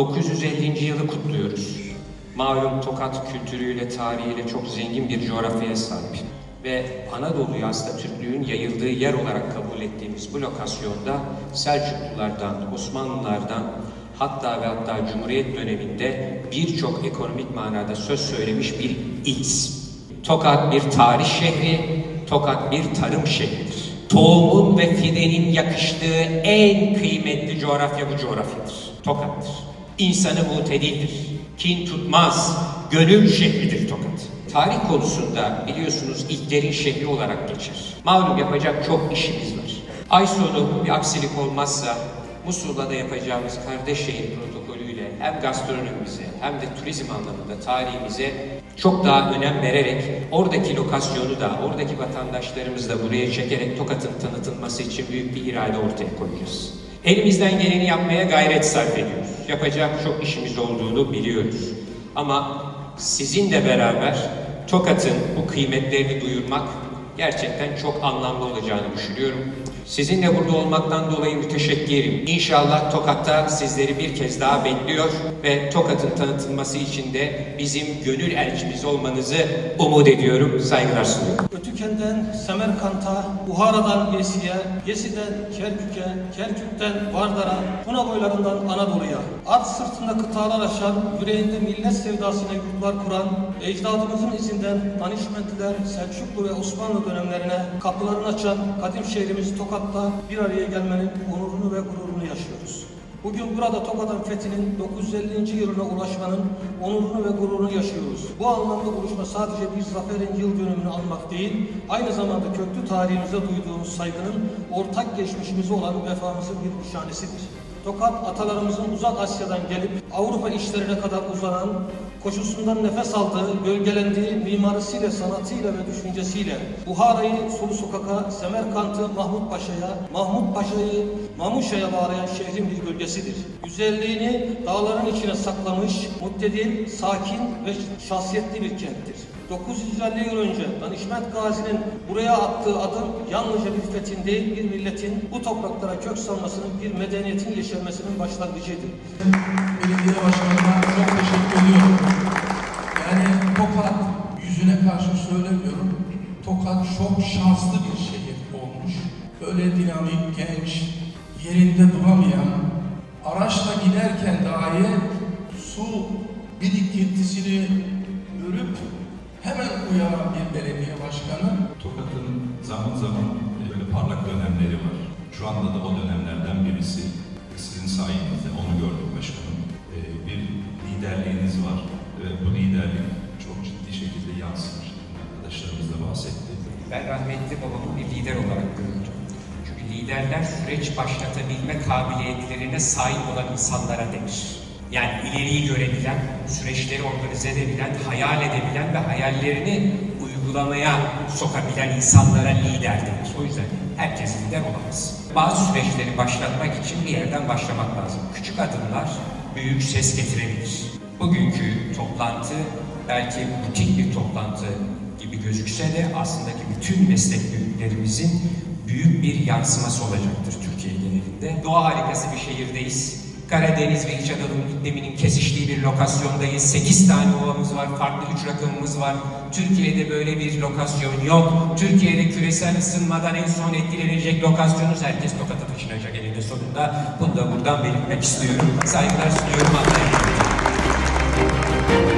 950. yılı kutluyoruz. Malum Tokat kültürüyle, tarihiyle çok zengin bir coğrafyaya sahip. Ve Anadolu'yu aslında Türklüğün yayıldığı yer olarak kabul ettiğimiz bu lokasyonda Selçuklulardan, Osmanlılardan hatta ve hatta Cumhuriyet döneminde birçok ekonomik manada söz söylemiş bir il. Tokat bir tarih şehri, Tokat bir tarım şehridir. Tohumun ve fidenin yakıştığı en kıymetli coğrafya bu coğrafyadır. Tokat'tır. İnsanı mutedildir. Kin tutmaz, gönül şehridir Tokat. Tarih konusunda biliyorsunuz ilklerin şehri olarak geçer. Malum yapacak çok işimiz var. Ay sonu bir aksilik olmazsa Musul'da da yapacağımız kardeş şehir protokolüyle hem gastronomimize hem de turizm anlamında tarihimize çok daha önem vererek oradaki lokasyonu da oradaki vatandaşlarımızı da buraya çekerek Tokat'ın tanıtılması için büyük bir irade ortaya koyacağız. Elimizden geleni yapmaya gayret sarf ediyoruz. Yapacak çok işimiz olduğunu biliyoruz. Ama sizinle beraber Tokat'ın bu kıymetlerini duyurmak gerçekten çok anlamlı olacağını düşünüyorum. Sizinle burada olmaktan dolayı müteşekkirim. İnşallah Tokat'ta sizleri bir kez daha bekliyor ve Tokat'ın tanıtılması için de bizim gönül elçimiz olmanızı umut ediyorum. Saygılar sunuyorum. Ötüken'den Semerkant'a, Buhara'dan Yesi'ye, Yesi'den Kerkük'e, Kerkük'ten Vardar'a, Tuna boylarından Anadolu'ya, at sırtında kıtalar aşan, yüreğinde millet sevdasına yurtlar kuran, ecdadımızın izinden Danişmentliler, Selçuklu ve Osmanlı dönemlerine kapılarını açan kadim şehrimiz Tokat'ta bir araya gelmenin onurunu ve gururunu yaşıyoruz. Bugün burada Tokat'ın fethinin 950. yılına ulaşmanın onurunu ve gururunu yaşıyoruz. Bu anlamda buluşma sadece bir zaferin yıl dönümünü anmak değil, aynı zamanda köklü tarihimize duyduğumuz saygının ortak geçmişimize olan vefamızın bir nişanesidir. Tokat atalarımızın uzak Asya'dan gelip Avrupa işlerine kadar uzanan, koşusundan nefes aldığı, gölgelendiği mimarisiyle, sanatıyla ve düşüncesiyle Buhara'yı Sulu Sokak'a, Semerkant'ı Mahmut Paşa'ya, Mahmut Paşa'yı Mamuşa'ya bağlayan şehrin bir gölgesidir. Güzelliğini dağların içine saklamış, muttedil, sakin ve şahsiyetli bir kenttir. 950 yıl önce Danişment Gazi'nin buraya attığı adım yalnızca bir fethin değil, bir milletin bu topraklara kök salmasının, bir medeniyetin yeşermesinin başlangıcıydı. belediye başkanına çok teşekkür ediyorum. Yani Tokat yüzüne karşı söylemiyorum. Tokat çok şanslı bir şehir olmuş. Böyle dinamik, genç, yerinde duramayan, araçla giderken dahi su birikintisini uyaran bir belediye başkanı. Tokat'ın zaman zaman böyle parlak dönemleri var. Şu anda da o dönemlerden birisi. Sizin sayenizde onu gördük başkanım. Ee, Bir liderliğiniz var ve bu liderlik çok ciddi şekilde yansımış. Arkadaşlarımız da bahsetti. Ben rahmetli babamı bir lider olarak görürdüm. Çünkü liderler süreç başlatabilme kabiliyetlerine sahip olan insanlara denir. Yani ileriyi görebilen, süreçleri organize edebilen, hayal edebilen ve hayallerini uygulamaya sokabilen insanlara lider denir. O yüzden herkes lider olamaz. Bazı süreçleri başlatmak için bir yerden başlamak lazım. Küçük adımlar büyük ses getirebilir. Bugünkü toplantı belki butik bir toplantı gibi gözükse de aslında ki bütün meslek büyüklerimizin büyük bir yansıması olacaktır Türkiye genelinde. Doğa harikası bir şehirdeyiz. Karadeniz ve İç Anadolu ikliminin kesiştiği bir lokasyondayız. 8 tane ovamız var, farklı üç rakımımız var. Türkiye'de böyle bir lokasyon yok. Türkiye'de küresel ısınmadan en son etkilenecek lokasyonuz herkes Tokat'a taşınacak elinde sonunda. Bunu da buradan belirtmek istiyorum. Saygılar sunuyorum. Allah'a emanet olun.